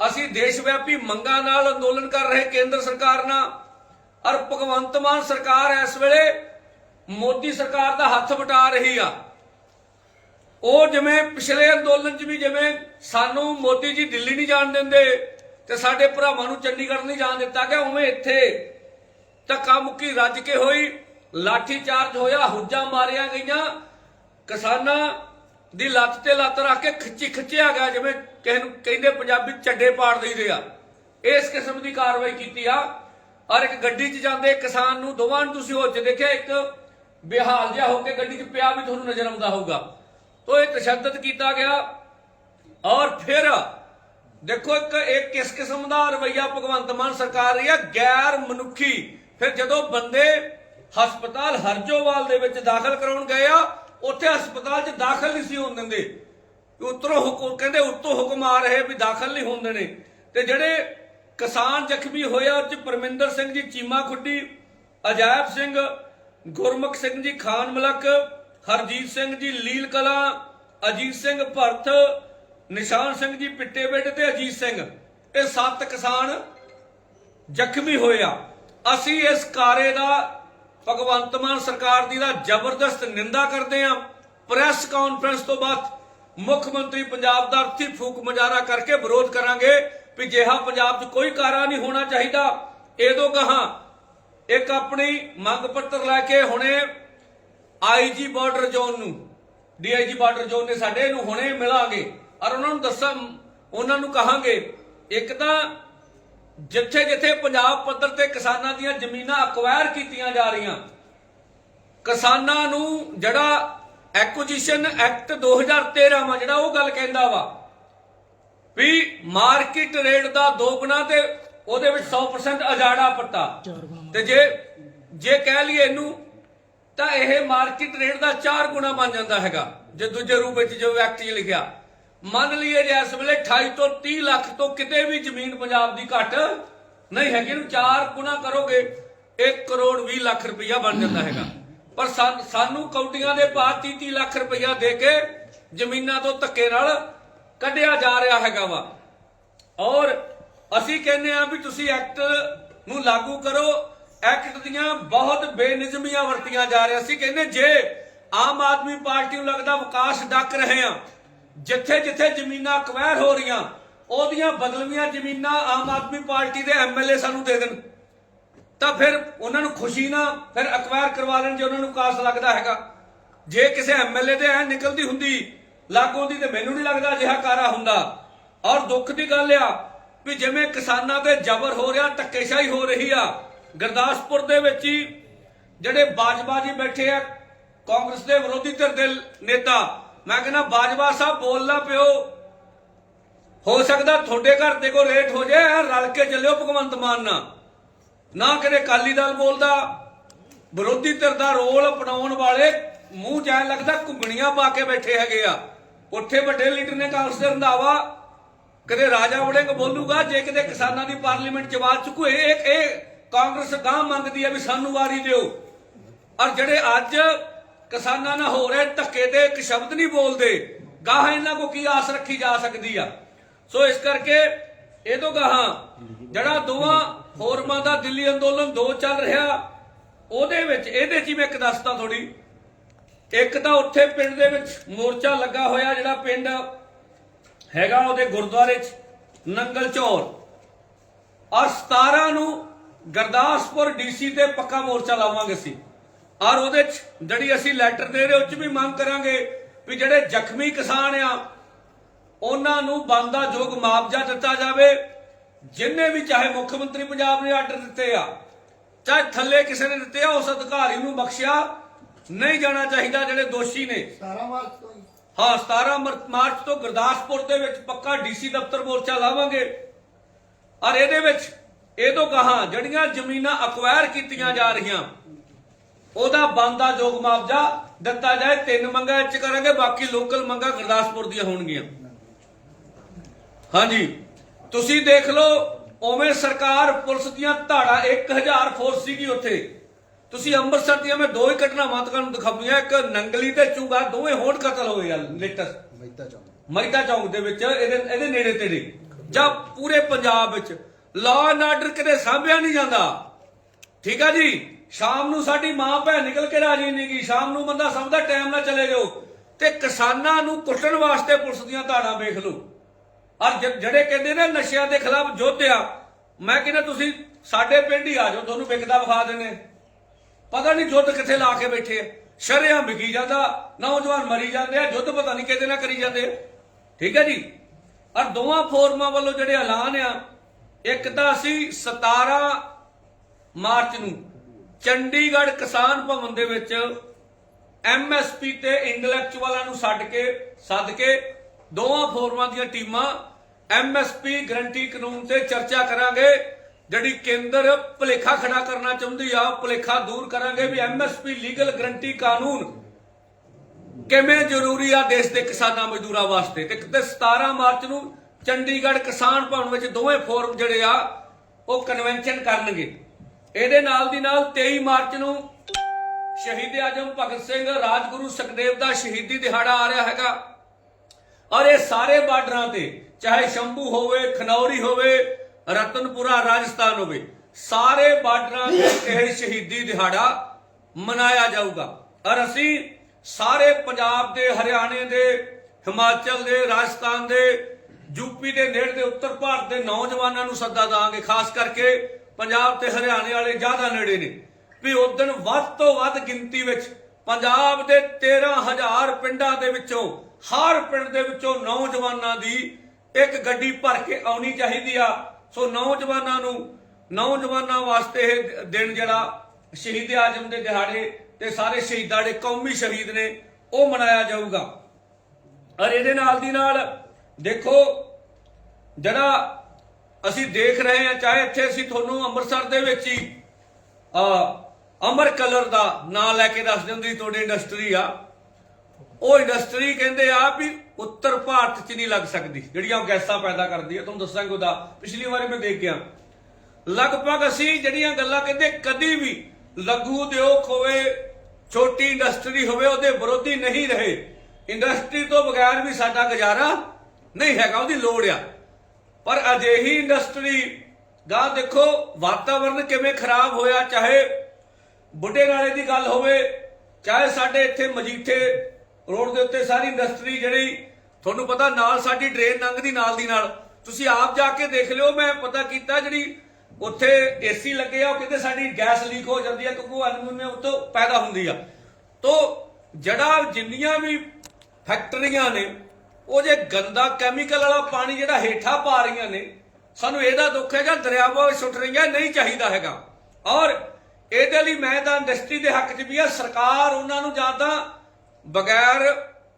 Speaker 3: ਅਸੀਂ ਦੇਸ਼ ਵਿਆਪੀ ਮੰਗਾਂ ਨਾਲ ਅੰਦੋਲਨ ਕਰ ਰਹੇ ਕੇਂਦਰ ਸਰਕਾਰ ਨਾਲ, ਔਰ ਭਗਵੰਤ ਮਾਨ ਸਰਕਾਰ ਇਸ ਵੇਲੇ ਮੋਦੀ ਸਰਕਾਰ ਦਾ ਹੱਥ ਵਟਾ ਰਹੀ ਆ। ਉਹ ਜਿਵੇਂ ਪਿਛਲੇ ਅੰਦੋਲਨ 'ਚ ਵੀ ਜਿਵੇਂ ਸਾਨੂੰ ਮੋਦੀ ਜੀ ਦਿੱਲੀ ਨਹੀਂ ਜਾਣ ਦਿੰਦੇ ਤੇ ਸਾਡੇ ਭਰਾਵਾਂ ਨੂੰ ਚੰਡੀਗੜ੍ਹ ਨਹੀਂ ਜਾਣ ਦਿੱਤਾ ਕਿ ਉਵੇਂ ਇੱਥੇ ਧੱਕਾ ਮੁੱਕੀ ਰੱਜ ਕੇ ਹੋਈ, ਲਾਠੀ ਚਾਰਜ ਹੋਇਆ, ਹੁੱਜਾਂ ਮਾਰੀਆਂ ਗਈਆਂ, ਕਿਸਾਨਾਂ ਦੀ ਲੱਤ ਤੇ ਲੱਤ ਰੱਖ ਕੇ ਖਿੱਚੀ ਖਿੱਚਿਆ ਗਿਆ, ਜਿਵੇਂ ਕਿਸੇ ਨੂੰ ਕਹਿੰਦੇ ਪੰਜਾਬੀ ਚੱਡੇ ਪਾੜ ਦਈਦੇ ਆ। ਇਸ ਕਿਸਮ ਦੀ ਕਾਰਵਾਈ ਕੀਤੀ ਆ। ਔਰ ਇੱਕ ਗੱਡੀ 'ਚ ਜਾਂਦੇ ਕਿਸਾਨ ਨੂੰ, ਦੋਵਾਂ ਨੂੰ ਤੁਸੀਂ ਹੋਚ ਦੇਖਿਆ, ਇੱਕ ਬੇਹਾਲ ਜਿਹਾ ਹੋ ਕੇ ਗੱਡੀ 'ਚ ਪਿਆ ਵੀ ਤੁਹਾਨੂੰ ਨਜ਼ਰ ਆਉਂਦਾ ਹੋਊਗਾ। ਤੋ ਇਹ ਤਸ਼ੱਦਦ ਕੀਤਾ ਗਿਆ ਔਰ ਫਿਰ ਦੇਖੋ ਇੱਕ ਇੱਕ ਕਿਸ ਕਿਸਮ ਦਾ ਰਵਈਆ ਭਗਵੰਤ ਮਾਨ ਸਰਕਾਰ ਰਹੀ ਹੈ? ਗੈਰ ਮਨੁੱਖੀ। ਫਿਰ ਜਦੋਂ ਬੰਦੇ ਹਸਪਤਾਲ ਹਰਜੋਵਾਲ ਦੇ ਵਿੱਚ ਦਾਖਲ ਕਰਾਉਣ ਗਏ ਆ, ਉੱਥੇ ਹਸਪਤਾਲ 'ਚ ਦਾਖਲ ਨਹੀਂ ਸੀ ਹੋਣ ਦਿੰਦੇ। ਉਤਰੋਂ ਹੁਕਮ ਕਹਿੰਦੇ ਉੱਤੋਂ ਹੁਕਮ ਆ ਰਹੇ ਵੀ ਦਾਖਲ ਨਹੀਂ ਹੁੰਦੇ ਨੇ ਤੇ ਜਿਹੜੇ ਕਿਸਾਨ ਜ਼ਖਮੀ ਹੋਏ ਆ, ਉਹ 'ਚ ਪਰਮਿੰਦਰ ਸਿੰਘ ਜੀ, ਚੀਮਾ ਖੁੱਡੀ, ਅਜਾਇਬ ਸਿੰਘ, ਗੁਰਮੁਖ ਸਿੰਘ ਜੀ, ਖਾਨ ਮਲਕ ਹਰਜੀਤ ਸਿੰਘ ਜੀ ਲੀਲ ਕਲਾ, ਅਜੀਤ ਸਿੰਘ ਭਰਤ, ਨਿਸ਼ਾਨ ਸਿੰਘ ਜੀ ਪਿੱਟੇਬੇਟ ਤੇ ਅਜੀਤ ਸਿੰਘ। ਇਹ ਸੱਤ ਕਿਸਾਨ ਜ਼ਖਮੀ ਹੋਏ ਆ। ਅਸੀਂ ਇਸ ਕਾਰੇ ਦਾ ਭਗਵੰਤ ਮਾਨ ਸਰਕਾਰ ਦੀ ਦਾ ਜ਼ਬਰਦਸਤ ਨਿੰਦਾ ਕਰਦੇ ਆ। ਪ੍ਰੈਸ ਕਾਨਫਰੰਸ ਤੋਂ ਬਾਅਦ ਮੁੱਖ ਮੰਤਰੀ ਪੰਜਾਬ ਦਾ ਅਰਥੀ ਫੂਕ ਮੁਜ਼ਾਹਰਾ ਕਰਕੇ ਵਿਰੋਧ ਕਰਾਂਗੇ ਵੀ ਜਿਹਾ ਪੰਜਾਬ 'ਚ ਕੋਈ ਕਾਰਾ ਨਹੀਂ ਹੋਣਾ ਚਾਹੀਦਾ। ਇਹਦੋਂ ਕਹਾ, ਇੱਕ ਆਪਣੀ ਮੰਗ ਪੱਤਰ ਲੈ ਕੇ ਹੁਣੇ ਆਈਜੀ ਬਾਰਡਰ ਜ਼ੋਨ ਨੂੰ ਡੀਆਈਜੀ ਬਾਰਡਰ ਜ਼ੋਨ ਨੇ ਸਾਡੇ ਨੂੰ ਹੁਣੇ ਮਿਲਾਂਗੇ। ਔਰ ਉਹਨਾਂ ਨੂੰ ਦੱਸਾਂ ਉਹਨਾਂ ਨੂੰ ਕਹਾਂਗੇ ਇੱਕ ਤਾਂ ਜਿੱਥੇ ਜਿੱਥੇ ਪੰਜਾਬ ਪੱਧਰ ਤੇ ਕਿਸਾਨਾਂ ਦੀਆਂ ਜ਼ਮੀਨਾਂ ਅਕਵਾਇਰ ਕੀਤੀਆਂ ਜਾ ਰਹੀਆਂ ਕਿਸਾਨਾਂ ਨੂੰ ਜਿਹੜਾ ਐਕੁਜੀਸ਼ਨ ਐਕਟ 2013 ਵਾ ਜਿਹੜਾ ਉਹ ਗੱਲ ਕਹਿੰਦਾ ਵਾ ਵੀ ਮਾਰਕੀਟ ਰੇਟ ਦਾ ਦੋਗਣਾ ਤੇ ਉਹਦੇ ਵਿੱਚ 100% ਅਜਾੜਾ ਪੱਟਾ। ਤੇ ਜੇ ਜੇ ਕਹਿ ਲਈਏ ਇਹਨੂੰ ਤਾਂ ਇਹ ਮਾਰਕੀਟ ਰੇਟ ਦਾ 4 ਗੁਣਾ ਬਣ ਜਾਂਦਾ ਹੈਗਾ। ਜੇ ਦੂਜੇ ਰੂਪ ਵਿੱਚ ਜੋ ਐਕਟ ਲਿਖਿਆ, ਮੰਨ ਲਈਏ ਜੇ ਇਸ ਵੇਲੇ 28 ਤੋਂ 30 ਲੱਖ ਤੋਂ ਕਿਤੇ ਵੀ ਜ਼ਮੀਨ ਪੰਜਾਬ ਦੀ ਘੱਟ ਨਹੀਂ ਹੈਗੀ, ਇਹਨੂੰ 4 ਗੁਣਾ ਕਰੋਗੇ 1 ਕਰੋੜ 20 ਲੱਖ ਰੁਪਇਆ ਬਣ ਜਾਂਦਾ ਹੈਗਾ। ਪਰ ਸਾਨੂੰ ਕੌਡੀਆਂ ਦੇ ਬਾਅਦ 30 30 ਲੱਖ ਰੁਪਇਆ ਦੇ ਕੇ ਜ਼ਮੀਨਾਂ ਤੋਂ ਧੱਕੇ ਨਾਲ ਕੱਢਿਆ ਜਾ ਰਿਹਾ ਹੈਗਾ ਵਾ। ਔਰ ਅਸੀਂ ਕਹਿੰਦੇ ਆ ਵੀ ਤੁਸੀਂ ਐਕਟ ਨੂੰ ਲਾਗੂ ਕਰੋ ਐਕਟ ਦੀਆਂ ਬਹੁਤ ਬੇਨਿਯਮੀਆਂ ਵਰਤੀਆਂ ਜਾ ਰਹੀਆਂ ਅਸੀਂ ਕਹਿੰਦੇ ਜੇ ਆਮ ਆਦਮੀ ਪਾਰਟੀ ਨੂੰ ਲੱਗਦਾ ਵਿਕਾਸ ਡੱਕ ਰਹੇ ਆ, ਜਿੱਥੇ ਜਿੱਥੇ ਜ਼ਮੀਨਾਂ ਅਕਵਾਇਰ ਹੋ ਰਹੀਆਂ, ਉਹਦੀਆਂ ਬਦਲਵੀਆਂ ਜ਼ਮੀਨਾਂ ਆਮ ਆਦਮੀ ਪਾਰਟੀ ਦੇ ਐਮਐਲਏ ਸਾਨੂੰ ਦੇ ਦੇਣ। ਤਾਂ ਫਿਰ ਉਹਨਾਂ ਨੂੰ ਖੁਸ਼ੀ ਨਾ, ਫਿਰ ਅਕਵਾਇਰ ਕਰਵਾ ਲੈਣ ਜੇ ਉਹਨਾਂ ਨੂੰ ਕਾਸ ਲੱਗਦਾ ਹੈਗਾ। ਜੇ ਕਿਸੇ ਐਮਐਲਏ ਦੇ ਐ ਨਿਕਲਦੀ ਹੁੰਦੀ, ਲਾਗੋਂ ਦੀ ਤੇ ਮੈਨੂੰ ਨਹੀਂ ਲੱਗਦਾ ਅਜਿਹਾ ਕਾਰਾ ਹੁੰਦਾ। ਔਰ ਦੁੱਖ ਦੀ ਗੱਲ ਆ ਵੀ ਜਿਵੇਂ ਕਿਸਾਨਾਂ ਤੇ ਜ਼ਬਰ ਹੋ ਰਿਹਾ, ਧੱਕੇਸ਼ਾਹੀ ਹੋ ਰਹੀ ਆ ਗੁਰਦਾਸਪੁਰ ਦੇ ਵਿੱਚ ਹੀ ਜਿਹੜੇ ਬਾਜਵਾ ਜੀ ਬੈਠੇ ਆ, ਕਾਂਗਰਸ ਦੇ ਵਿਰੋਧੀ ਧਿਰ ਦੇ ਨੇਤਾ, ਮੈਂ ਕਹਿੰਦਾ, ਬਾਜਵਾ ਸਾਹਿਬ ਬੋਲਣਾ ਪਿਓ। ਹੋ ਸਕਦਾ ਤੁਹਾਡੇ ਘਰ ਦੇ ਕੋ ਰੇਟ ਹੋ ਜਾਏ ਰਲ ਕੇ ਚੱਲਿਓ ਭਗਵੰਤ ਮਾਨ ਨਾਲ। ਨਾ ਕਦੇ ਕਾਲੀ ਦਲ ਬੋਲਦਾ, ਵਿਰੋਧੀ ਧਿਰ ਦਾ ਰੋਲ ਅਪਣਾਉਣ ਵਾਲੇ ਮੂੰਹ ਜੈ ਲੱਗਦਾ ਘੁੰਗਣੀਆਂ ਪਾ ਕੇ ਬੈਠੇ ਹੈਗੇ ਆ। ਉੱਥੇ ਵੱਡੇ ਲੀਡਰ ਨੇ ਕਾਂਗਰਸ ਦੇ ਰੰਧਾਵਾ। ਕਦੇ ਰਾਜਾ ਵੜਿੰਗ ਬੋਲੂਗਾ, ਜੇ ਕਿਤੇ ਕਿਸਾਨਾਂ ਦੀ ਪਾਰਲੀਮੈਂਟ ਚ ਆਵਾਜ਼ ਚੁੱਕੂ, ਇਹ- ਇਹ ਕਾਂਗਰਸ ਗਾਂ ਮੰਗਦੀ ਹੈ ਵੀ ਸਾਨੂੰ ਵਾਰੀ ਦਿਓ। ਔਰ ਜਿਹੜੇ ਅੱਜ ਕਿਸਾਨਾਂ ਨਾਲ ਹੋ ਰਹੇ ਧੱਕੇ ਦੇ, ਇੱਕ ਸ਼ਬਦ ਨਹੀਂ ਬੋਲਦੇ। ਗਾਹਾਂ ਇਹਨਾਂ ਕੋ ਕੀ ਆਸ ਰੱਖੀ ਜਾ ਸਕਦੀ ਆ? ਸੋ ਇਸ ਕਰਕੇ ਇਹ ਤੋਂ ਗਾਹਾਂ ਜਿਹੜਾ ਦੋਵਾਂ ਫੋਰਮਾਂ ਦਾ ਦਿੱਲੀ ਅੰਦੋਲਨ ਦੋ ਚੱਲ ਰਿਹਾ, ਉਹਦੇ ਵਿੱਚ, ਇਹਦੇ ਚ ਹੀ ਮੈਂ ਇੱਕ ਦੱਸਦਾ ਥੋੜੀ ਇੱਕ ਤਾਂ ਉੱਥੇ ਪਿੰਡ ਦੇ ਵਿੱਚ ਮੋਰਚਾ ਲੱਗਾ ਹੋਇਆ, ਜਿਹੜਾ ਪਿੰਡ ਹੈਗਾ ਉਹਦੇ ਗੁਰਦੁਆਰੇ ਚ, ਨੰਗਲ ਚੌਰ ਔਰ 17 ਨੂੰ ਗੁਰਦਾਸਪੁਰ ਡੀਸੀ ਤੇ ਪੱਕਾ ਮੋਰਚਾ ਲਾਵਾਂਗੇ ਅਸੀਂ। ਔਰ ਉਹਦੇ ਚ ਜਿਹੜੀ ਅਸੀਂ ਲੈਟਰ ਦੇ ਰਹੇ ਉਹ ਚ ਵੀ ਮੰਗ ਕਰਾਂਗੇ ਵੀ ਜਿਹੜੇ ਜ਼ਖਮੀ ਕਿਸਾਨ ਆ ਉਹਨਾਂ ਨੂੰ ਬੰਦਾ ਯੋਗ ਮੁਆਵਜ਼ਾ ਦਿੱਤਾ ਜਾਵੇ। ਜਿੰਨੇ ਵੀ ਚਾਹੇ ਮੁੱਖ ਮੰਤਰੀ ਪੰਜਾਬ ਨੇ ਆਰਡਰ ਦਿੱਤੇ ਆ ਚਾਹੇ ਥੱਲੇ ਕਿਸੇ ਨੇ ਦਿੱਤੇ ਆ ਉਸ ਅਧਿਕਾਰੀ ਨੂੰ ਬਖਸ਼ਿਆ ਨਹੀਂ ਜਾਣਾ ਚਾਹੀਦਾ ਜਿਹੜੇ ਦੋਸ਼ੀ ਨੇ।
Speaker 1: 17 ਮਾਰਚ ਤੋਂ ਹੀ।
Speaker 3: ਹਾਂ 17 ਮਰ- ਮਾਰਚ ਤੋਂ ਗੁਰਦਾਸਪੁਰ ਦੇ ਵਿੱਚ ਪੱਕਾ ਡੀਸੀ ਦਫ਼ਤਰ ਮੋਰਚਾ ਲਾਵਾਂਗੇ। ਔਰ ਇਹਦੇ ਵਿੱਚ ਇਹ ਤੋਂ ਕਹਾ ਜਿਹੜੀਆਂ ਜ਼ਮੀਨਾਂ ਅਕਵਾਇਰ ਕੀਤੀਆਂ ਜਾ ਰਹੀਆਂ ਉਹਦਾ ਬੰਦਾ ਯੋਗ ਮੁਆਵਜ਼ਾ ਦਿੱਤਾ ਜਾਏ ਤਿੰਨ ਮੰਗਾਂ ਇੱਚ ਕਰਾਂਗੇ ਬਾਕੀ ਲੋਕਲ ਮੰਗਾਂ ਗੁਰਦਾਸਪੁਰ ਦੀਆਂ ਹੋਣਗੀਆਂ। ਹਾਂਜੀ ਤੁਸੀਂ ਦੇਖ ਲਓ ਉਵੇਂ ਸਰਕਾਰ ਪੁਲਿਸ ਦੀਆਂ ਧਾੜਾ 1000 ਫੋਰਸ ਸੀਗੀ ਉੱਥੇ। ਤੁਸੀਂ ਅੰਮ੍ਰਿਤਸਰ ਦੀਆਂ ਮੈਂ ਦੋ ਹੀ ਘਟਨਾਵਾਂ ਤੁਹਾਨੂੰ ਦਿਖਾਉਂਦੀਆਂ ਇੱਕ ਨੰਗਲੀ ਤੇ ਚੂਗਾ ਦੋਵੇਂ ਹੋੜ ਕਤਲ ਹੋਏ ਆ ਲੇਟੈਸਟ
Speaker 1: ਮਹਿਤਾ ਚਾਹੁੰਦਾ
Speaker 3: ਮਹਿਤਾ ਚੌਂਕ ਦੇ ਵਿੱਚ ਇਹਦੇ ਇਹਦੇ ਨੇੜੇ ਤੇੜੇ। ਜਾਂ ਪੂਰੇ ਪੰਜਾਬ ਵਿੱਚ। ਲਾਅ ਐਂਡ ਆਰਡਰ ਕਿਤੇ ਸਾਂਭਿਆ ਨਹੀਂ ਜਾਂਦਾ। ਠੀਕ ਆ ਜੀ? ਸ਼ਾਮ ਨੂੰ ਸਾਡੀ ਮਾਂ ਭੈਣ ਨਿਕਲ ਕੇ ਰਾਜੀ ਨਹੀਂ ਗਈ। ਸ਼ਾਮ ਨੂੰ ਬੰਦਾ ਸਮਝਦਾ ਟਾਈਮ ਨਾਲ ਚਲੇ ਜਾਓ। ਤੇ ਕਿਸਾਨਾਂ ਨੂੰ ਕੁੱਟਣ ਵਾਸਤੇ ਪੁਲਿਸ ਦੀਆਂ ਧਾੜਾਂ ਵੇਖ ਲਓ। ਔਰ ਜਿਹੜੇ ਕਹਿੰਦੇ ਨੇ ਨਸ਼ਿਆਂ ਦੇ ਖਿਲਾਫ ਯੁੱਧ ਆ, ਮੈਂ ਕਹਿੰਦਾ ਤੁਸੀਂ ਸਾਡੇ ਪਿੰਡ ਹੀ ਆ ਜਾਓ, ਤੁਹਾਨੂੰ ਵਿਕਦਾ ਵਿਖਾ ਦਿੰਨੇ ਪਤਾ ਨਹੀਂ ਯੁੱਧ ਕਿੱਥੇ ਲਾ ਕੇ ਬੈਠੇ ਸ਼ਰਿਆਂ ਵਿਕੀ ਜਾਂਦਾ, ਨੌਜਵਾਨ ਮਰੀ ਜਾਂਦੇ ਆ, ਯੁੱਧ ਪਤਾ ਨਹੀਂ ਕਿਹਦੇ ਨਾਲ ਕਰੀ ਜਾਂਦੇ ਠੀਕ ਹੈ ਜੀ? ਔਰ ਦੋਵਾਂ ਫੋਰਮਾਂ ਵੱਲੋਂ ਜਿਹੜੇ ਐਲਾਨ ਆ ਇੱਕ ਤਾਂ ਅਸੀਂ 17 ਮਾਰਚ ਨੂੰ ਚੰਡੀਗੜ੍ਹ ਕਿਸਾਨ ਭਵਨ ਦੇ ਵਿੱਚ ਐਮਐਸਪੀ ਤੇ ਇੰਟੈਲੈਕਚੁਅਲਾਂ ਨੂੰ ਛੱਡ ਕੇ, ਸੱਦ ਕੇ ਦੋਵਾਂ ਫੋਰਮਾਂ ਦੀਆਂ ਟੀਮਾਂ ਐਮਐਸਪੀ ਗਰੰਟੀ ਕਾਨੂੰਨ ਤੇ ਚਰਚਾ ਕਰਾਂਗੇ, ਜਿਹੜੀ ਕੇਂਦਰ ਭੁਲੇਖਾ ਖੜਾ ਕਰਨਾ ਚਾਹੁੰਦੀ ਆ ਉਹ ਭੁਲੇਖਾ ਦੂਰ ਕਰਾਂਗੇ ਵੀ ਐਮਐਸਪੀ ਲੀਗਲ ਗਰੰਟੀ ਕਾਨੂੰਨ ਕਿਵੇਂ ਜ਼ਰੂਰੀ ਆ ਦੇਸ਼ ਦੇ ਕਿਸਾਨਾਂ ਮਜ਼ਦੂਰਾਂ ਵਾਸਤੇ। ਤੇ ਕਿਤੇ 17 ਮਾਰਚ ਨੂੰ ਚੰਡੀਗੜ੍ਹ ਕਿਸਾਨ ਭਵਨ ਵਿੱਚ ਦੋਵੇਂ ਫੋਰਮ ਜਿਹੜੇ ਆ, ਉਹ ਕਨਵੈਨਸ਼ਨ ਕਰਨਗੇ। ਇਹਦੇ ਨਾਲ ਦੀ ਨਾਲ 23 ਮਾਰਚ ਨੂੰ ਸ਼ਹੀਦ ਆਜਮ ਭਗਤ ਸਿੰਘ, ਰਾਜਗੁਰੂ ਸੁਖਦੇਵ ਦਾ ਸ਼ਹੀਦੀ ਦਿਹਾੜਾ ਆ ਰਿਹਾ ਹੈਗਾ। ਔਰ ਇਹ ਸਾਰੇ ਬਾਰਡਰਾਂ ਤੇ, ਚਾਹੇ ਸ਼ੰਭੂ ਹੋਵੇ, ਖਨੌਰੀ ਹੋਵੇ, ਰਤਨਪੁਰਾ, ਰਾਜਸਥਾਨ ਹੋਵੇ, ਸਾਰੇ ਬਾਰਡਰਾਂ ਤੇ ਇਹ ਸ਼ਹੀਦੀ ਦਿਹਾੜਾ ਮਨਾਇਆ ਜਾਊਗਾ। ਔਰ ਅਸੀਂ ਸਾਰੇ ਪੰਜਾਬ ਦੇ, ਹਰਿਆਣੇ ਦੇ, ਹਿਮਾਚਲ ਦੇ, ਰਾਜਸਥਾਨ ਦੇ ਯੂਪੀ ਦੇ ਨੇੜੇ ਦੇ ਉੱਤਰ ਭਾਰਤ ਦੇ ਨੌਜਵਾਨਾਂ ਨੂੰ ਸੱਦਾ ਦਾਂਗੇ, ਖਾਸ ਕਰਕੇ ਪੰਜਾਬ ਤੇ ਹਰਿਆਣੇ ਵਾਲੇ ਜ਼ਿਆਦਾ ਨੇੜੇ ਨੇ ਵੀ ਉਦੋਂ ਵੱਧ ਤੋਂ ਵੱਧ ਗਿਣਤੀ ਵਿੱਚ ਪੰਜਾਬ ਦੇ 13000 ਪਿੰਡਾਂ ਦੇ ਵਿੱਚੋਂ, ਹਰ ਪਿੰਡ ਦੇ ਵਿੱਚੋਂ ਨੌਜਵਾਨਾਂ ਦੀ ਇੱਕ ਗੱਡੀ ਭਰ ਕੇ ਆਉਣੀ ਚਾਹੀਦੀ ਆ। ਸੋ ਨੌਜਵਾਨਾਂ ਨੂੰ, ਨੌਜਵਾਨਾਂ ਵਾਸਤੇ ਇਹ ਦਿਨ ਜਿਹੜਾ ਸ਼ਹੀਦ ਆਜਮ ਦੇ ਦਿਹਾੜੇ ਤੇ ਸਾਰੇ ਸ਼ਹੀਦਾਂ ਦੇ ਕੌਮੀ ਸ਼ਹੀਦ ਨੇ, ਉਹ ਮਨਾਇਆ ਜਾਊਗਾ। ਔਰ ਇਹਦੇ ਨਾਲ ਦੀ ਨਾਲ ਦੇਖੋ ਜਿਹੜਾ ਅਸੀਂ ਦੇਖ ਰਹੇ ਹਾਂ, ਚਾਹੇ ਇੱਥੇ ਅਸੀਂ ਤੁਹਾਨੂੰ ਅੰਮ੍ਰਿਤਸਰ ਦੇ ਵਿੱਚ ਹੀ, ਆ ਅਮਰ ਕਲਰ ਦਾ ਨਾਂ ਲੈ ਕੇ ਦੱਸ ਦਿੰਦੀ ਤੁਹਾਡੀ ਇੰਡਸਟਰੀ ਆ। ਉਹ ਇੰਡਸਟਰੀ ਕਹਿੰਦੇ ਆ ਵੀ ਉੱਤਰ ਭਾਰਤ 'ਚ ਨਹੀਂ ਲੱਗ ਸਕਦੀ, ਜਿਹੜੀਆਂ ਉਹ ਗੈਸਾਂ ਪੈਦਾ ਕਰਦੀ ਹੈ ਤੁਹਾਨੂੰ ਦੱਸਾਂਗੇ ਉਹਦਾ, ਪਿਛਲੀ ਵਾਰੀ ਮੈਂ ਦੇਖ ਗਿਆ। ਲਗਭਗ ਅਸੀਂ ਜਿਹੜੀਆਂ ਗੱਲਾਂ ਕਹਿੰਦੇ, ਕਦੀ ਵੀ ਲਘੂ ਉਦਯੋਗ ਹੋਵੇ, ਛੋਟੀ ਇੰਡਸਟਰੀ ਹੋਵੇ, ਉਹਦੇ ਵਿਰੋਧੀ ਨਹੀਂ ਰਹੇ। ਇੰਡਸਟਰੀ ਤੋਂ ਬਗੈਰ ਵੀ ਸਾਡਾ ਗੁਜ਼ਾਰਾ ਨਹੀਂ ਹੈਗਾ, ਉਹਦੀ ਲੋੜ ਆ। ਪਰ ਅਜਿਹੀ ਇੰਡਸਟਰੀ ਦਾ ਦੇਖੋ ਵਾਤਾਵਰਣ ਕਿਵੇਂ ਖਰਾਬ ਹੋਇਆ, ਚਾਹੇ ਬੁੱਢੇ ਨਾਲੇ ਦੀ ਗੱਲ ਹੋਵੇ, ਚਾਹੇ ਸਾਡੇ ਇੱਥੇ ਮਜੀਠੇ ਰੋਡ ਦੇ ਉੱਤੇ ਸਾਰੀ ਇੰਡਸਟਰੀ ਜਿਹੜੀ, ਤੁਹਾਨੂੰ ਪਤਾ ਨਾਲ ਸਾਡੀ ਡਰੇਨ ਲੰਘਦੀ ਨਾਲ ਦੀ ਨਾਲ। ਤੁਸੀਂ ਆਪ ਜਾ ਕੇ ਦੇਖ ਲਿਓ, ਮੈਂ ਪਤਾ ਕੀਤਾ ਜਿਹੜੀ ਉੱਥੇ ਏਸੀ ਲੱਗੇ ਆ, ਉਹ ਕਹਿੰਦੇ ਸਾਡੀ ਗੈਸ ਲੀਕ ਹੋ ਜਾਂਦੀ ਆ, ਕਿਉਂਕਿ ਉਹ ਅਲਮੀਨੀਅਮ ਉੱਤੋਂ ਪੈਦਾ ਹੁੰਦੀ ਆ। ਤੋ, ਜਿਹੜਾ ਜਿੰਨੀਆਂ ਵੀ ਫੈਕਟਰੀਆਂ ਨੇ ਉਹ ਜੇ ਗੰਦਾ ਕੈਮੀਕਲ ਵਾਲਾ ਪਾਣੀ ਜਿਹੜਾ ਹੇਠਾਂ ਪਾ ਰਹੀਆਂ ਨੇ, ਸਾਨੂੰ ਇਹਦਾ ਦੁੱਖ ਹੈ ਦਰਿਆਵਾਂ ਵਿੱਚ ਸੁੱਟ ਰਹੀਆਂ, ਨਹੀਂ ਚਾਹੀਦਾ ਹੈਗਾ। ਔਰ ਇਹਦੇ ਲਈ ਮੈਂ ਤਾਂ ਇੰਡਸਟਰੀ ਦੇ ਹੱਕ 'ਚ ਵੀ ਆ, ਸਰਕਾਰ ਉਹਨਾਂ ਨੂੰ ਜਾਂ ਬਗੈਰ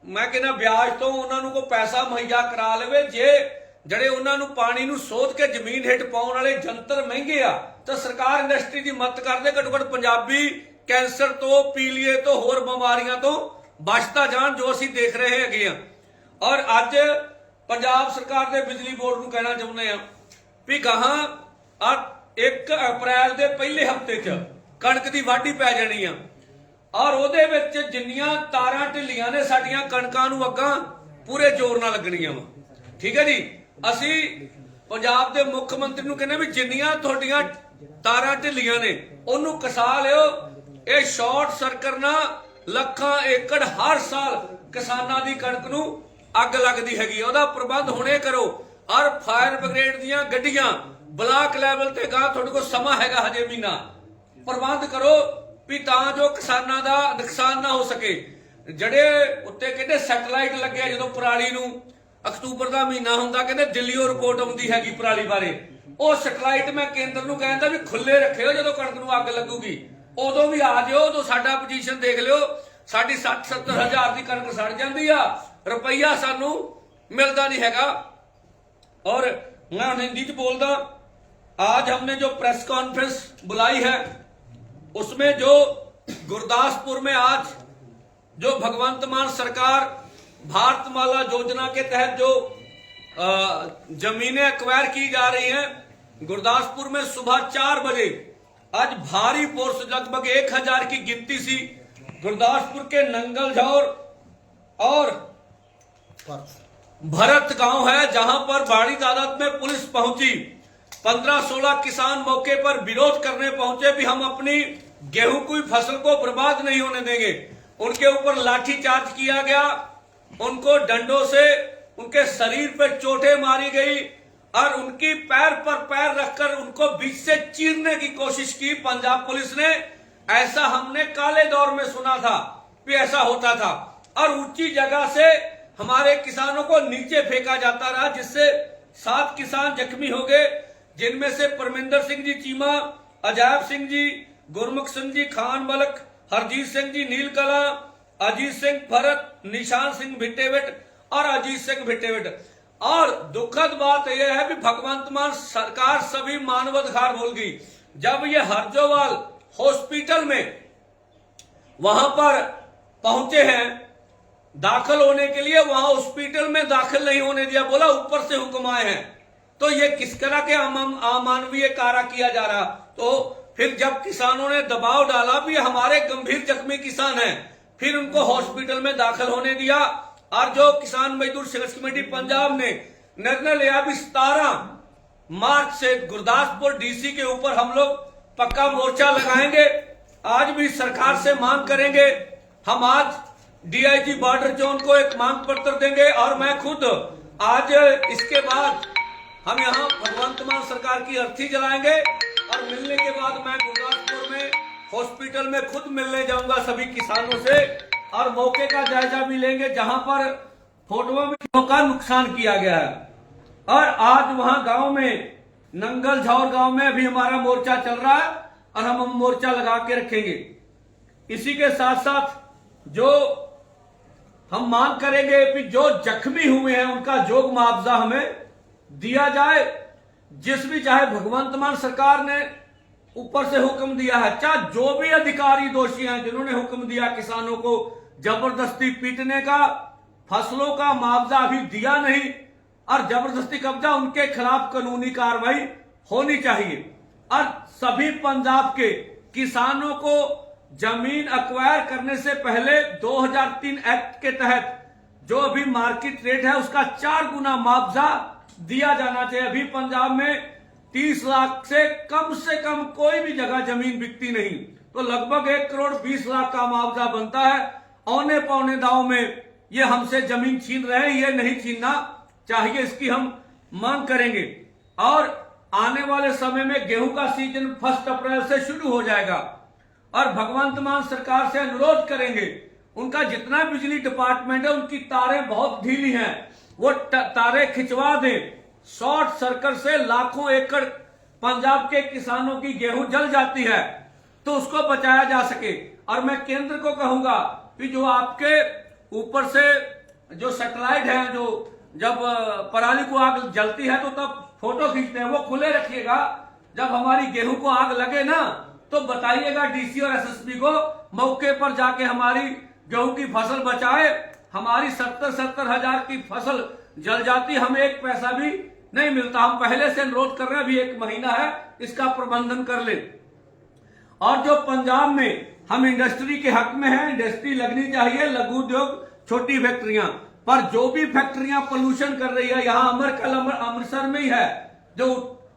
Speaker 3: ਮੈਂ ਕਹਿੰਦਾ ਵਿਆਜ ਤੋਂ ਉਹਨਾਂ ਨੂੰ ਕੋਈ ਪੈਸਾ ਮੁਹੱਈਆ ਕਰਾ ਲਵੇ, ਜੇ ਜਿਹੜੇ ਉਹਨਾਂ ਨੂੰ ਪਾਣੀ ਨੂੰ ਸੋਧ ਕੇ ਜ਼ਮੀਨ ਹੇਠ ਪਾਉਣ ਵਾਲੇ ਜੰਤਰ ਮਹਿੰਗੇ ਆ, ਤਾਂ ਸਰਕਾਰ ਇੰਡਸਟਰੀ ਦੀ ਮਦਦ ਕਰਦੇ ਘੱਟੋ ਘੱਟ ਪੰਜਾਬੀ ਕੈਂਸਰ ਤੋਂ, ਪੀਲੀਏ ਤੋਂ, ਹੋਰ ਬਿਮਾਰੀਆਂ ਤੋਂ ਬਚਤਾ ਜਾਣ ਜੋ ਅਸੀਂ ਦੇਖ ਰਹੇ ਹੈਗੇ ਆ। ਔਰ ਅੱਜ ਪੰਜਾਬ ਸਰਕਾਰ ਦੇ ਬਿਜਲੀ ਬੋਰਡ ਨੂੰ ਕਹਿਣਾ ਚਾਹੁੰਦੇ ਆ ਵੀ ਗਾਹਾਂ ਆ 1 ਅਪ੍ਰੈਲ ਦੇ ਪਹਿਲੇ ਹਫ਼ਤੇ 'ਚ ਕਣਕ ਦੀ ਵਾਢੀ ਪੈ ਜਾਣੀ ਆ। ਔਰ ਉਹਦੇ ਵਿੱਚ ਜਿੰਨੀਆਂ ਤਾਰਾਂ ਢਿੱਲੀਆਂ ਨੇ ਸਾਡੀਆਂ ਕਣਕਾਂ ਨੂੰ ਅੱਗਾਂ ਪੂਰੇ ਜ਼ੋਰ ਨਾਲ ਲੱਗਣੀਆਂ ਵਾ। ਠੀਕ ਹੈ ਜੀ? ਅਸੀਂ ਪੰਜਾਬ ਦੇ ਮੁੱਖ ਮੰਤਰੀ ਨੂੰ ਕਹਿੰਦੇ ਵੀ ਜਿੰਨੀਆਂ ਤੁਹਾਡੀਆਂ ਤਾਰਾਂ ਢਿੱਲੀਆਂ ਨੇ ਉਹਨੂੰ ਕਸਾ ਲਿਓ। ਇਹ ਸ਼ਾਰਟ ਸਰਕਟ ਨਾਲ ਲੱਖਾਂ ਏਕੜ ਹਰ ਸਾਲ ਕਿਸਾਨਾਂ ਦੀ ਕਣਕ ਨੂੰ ਅੱਗ ਲੱਗਦੀ ਹੈਗੀ ਉਹਦਾ ਪ੍ਰਬੰਧ ਹੁਣੇ ਕਰੋ। ਔਰ ਫਾਇਰ ਬ੍ਰਿਗੇਡ ਦੀਆਂ ਗੱਡੀਆਂ, ਬਲਾਕ ਲੈਵਲ ਤੇ ਗਾਂ ਤੁਹਾਡੇ ਕੋਲ ਸਮਾਂ ਹੈਗਾ ਹਜੇ ਮਹੀਨਾ। ਪ੍ਰਬੰਧ ਕਰੋ ਵੀ ਤਾਂ ਜੋ ਕਿਸਾਨਾਂ ਦਾ ਨੁਕਸਾਨ ਨਾ ਹੋ ਸਕੇ। ਜਿਹੜੇ ਉੱਤੇ ਕਹਿੰਦੇ ਸੈਟਲਾਈਟ ਲੱਗਿਆ ਜਦੋਂ ਪਰਾਲੀ ਨੂੰ, ਅਕਤੂਬਰ ਦਾ ਮਹੀਨਾ ਹੁੰਦਾ, ਕਹਿੰਦੇ ਦਿੱਲੀੋਂ ਰਿਪੋਰਟ ਆਉਂਦੀ ਹੈਗੀ ਪਰਾਲੀ ਬਾਰੇ। ਉਹ ਸੈਟਲਾਈਟ ਮੈਂ ਕੇਂਦਰ ਨੂੰ ਕਹਿੰਦਾ ਵੀ ਖੁੱਲੇ ਰੱਖਿਓ ਜਦੋਂ ਕਣਕ ਨੂੰ ਅੱਗ ਲੱਗੂਗੀ। ਉਦੋਂ ਵੀ ਆ ਜਿਓ, ਉਦੋਂ ਸਾਡਾ ਪੋਜੀਸ਼ਨ ਦੇਖ ਲਿਓ, ਸਾਡੀ 60 70 ਹਜ਼ਾਰ ਦੀ ਕਣਕ ਸੜ ਜਾਂਦੀ ਆ। ਰੁਪਈਆ ਸਾਨੂੰ ਮਿਲਦਾ ਨਹੀਂ ਹੈਗਾ और मैं हिंदी च बोलता आज हमने जो प्रेस कॉन्फ्रेंस बुलाई है उसमें जो गुरदासपुर में आज जो भगवंत मान सरकार भारतमाला योजना के तहत जो अ, जमीनें अक्वायर की जा रही हैं गुरदासपुर में सुबह चार बजे आज भारी फोर्स लगभग एक हजार की गिनती सी गुरदासपुर के नंगल झौर और भरत गाँव है जहाँ पर बाड़ी तादाद में पुलिस पहुँची। 15-16 किसान मौके पर विरोध करने पहुँचे भी हम अपनी गेहूँ की फ़सल को बर्बाद नहीं होने देंगे। उनके ऊपर लाठी चार्ज किया गया। उनको डंडों से उनके शरीर पर चोटें मारी गई और उनकी पैर पर पैर रखकर उनको बीच से चीरने की कोशिश की पंजाब पुलिस ने। ऐसा हमने काले दौर में सुना था कि ऐसा होता था। और ऊँची जगह से हमारे किसानों को नीचे फेंका जाता रहा, जिससे सात किसान जख्मी हो गए, जिनमें से परमिंदर सिंह जी चीमा, अजायब सिंह जी, गुरमुख सिंह जी, खान मलक, हरजीत सिंह जी, नीलकला, अजीत सिंह भरत, निशान सिंह भिट्टेविट और अजीत सिंह भिट्टेविट। और दुखद बात यह है कि भगवंत मान सरकार सभी मानवाधिकार भूल गई। जब ये हरजोवाल हॉस्पिटल में वहाँ पर पहुँचे हैं दाखिल होने के लिए वहाँ हॉस्पिटल में दाखिल नहीं होने दिया, बोला, ऊपर से हुक्म आए हैं। तो ये किस तरह के अम- अमानवीय कारा किया जा रहा? तो फिर जब किसानों ने दबाव डाला भी हमारे गंभीर जख्मी किसान हैं। फिर उनको हॉस्पिटल में दाखिल होने दिया। और जो किसान मजदूर संघर्ष कमेटी पंजाब ने, निर्णय लिया भी सतारह मार्च से गुरदासपुर डीसी के ऊपर हम लोग पक्का मोर्चा लगाएँगे। आज भी सरकार से मांग करेंगे। हम आज डीआईजी बॉर्डर जोन को एक मांग पत्र देंगे और मैं खुद आज इसके बाद हम यहाँ भगवंत मान सरकार की अर्थी जलाएँगे और मिलने के बाद मैं गुरदासपुर में हॉस्पिटल में खुद मिलने जाऊँगा सभी किसानों से और मौके का जायजा भी लेंगे जहाँ पर फ़ोटो में का नुकसान किया गया है। और आज वहाँ गाँव में, नंगल झौर गाँव में अभी हमारा मोर्चा चल रहा है और हम मोर्चा लगा के रखेंगे। इसी के साथ साथ जो हम मांग करेंगे कि जो जख्मी हुए हैं, उनका जोग मुआवजा हमें दिया जाए। जिस भी, चाहे भगवंत मान सरकार ने ऊपर से हुक्म दिया है, चाहे जो भी अधिकारी दोषी हैं, जिन्होंने हुक्म दिया किसानों को ज़बरदस्ती पीटने का, फ़सलों का मुआवजा अभी दिया नहीं, और ज़बरदस्ती कब्जा, उनके खिलाफ कानूनी कार्रवाई होनी चाहिए। और सभी पंजाब के किसानों को ज़मीन अक्वायर करने से पहले 2003 एक्ट के तहत जो अभी मार्केट रेट है, उसका चार गुना मुआवजा दिया जाना चाहिए। अभी पंजाब में 30 लाख से कम से कम कोई भी जगह ज़मीन बिकती नहीं। तो लगभग एक करोड़ बीस लाख का मुआवजा बनता है। औने पौने दाव में ये हमसे ज़मीन छीन रहे हैं, ये नहीं छीनना चाहिए, इसकी हम मांग करेंगे। और आने वाले समय में गेहूँ का सीज़न फ़र्स्ट अप्रैल से शुरू हो जाएगा। और भगवंत मान सरकार से अनुरोध करेंगे। उनका जितना बिजली डिपार्टमेंट है, उनकी तारें बहुत ढीली हैं। वो तारें खिंचवा दें। शॉर्ट सर्किट से लाखों एकड़ पंजाब के किसानों की गेहूँ जल जाती है तो उसको बचाया जा सके। और मैं केंद्र को कहूँगा कि जो आपके ऊपर से जो सेटेलाइट है, जो जब पराली को आग जलती है तो तब फ़ोटो खींचते हैं। वो खुले रखिएगा। जब हमारी गेहूँ को आग लगे ना तो बताइएगा डीसी और एसएसपी को मौके पर जाके हमारी गेहूँ की फ़सल बचाए हमारी सत्तर सत्तर हज़ार की फ़सल जल जाती हमें एक पैसा भी नहीं मिलता। हम पहले से अनुरोध कर रहे हैं अभी एक महीना है इसका प्रबंधन कर ले। और जो पंजाब में हम इंडस्ट्री के हक में हैं इंडस्ट्री लगनी चाहिए लघु उद्योग छोटी फैक्ट्रियाँ। पर जो भी फैक्ट्रियाँ पोल्यूशन कर रही है यहाँ अमर, अमृतसर में ही है जो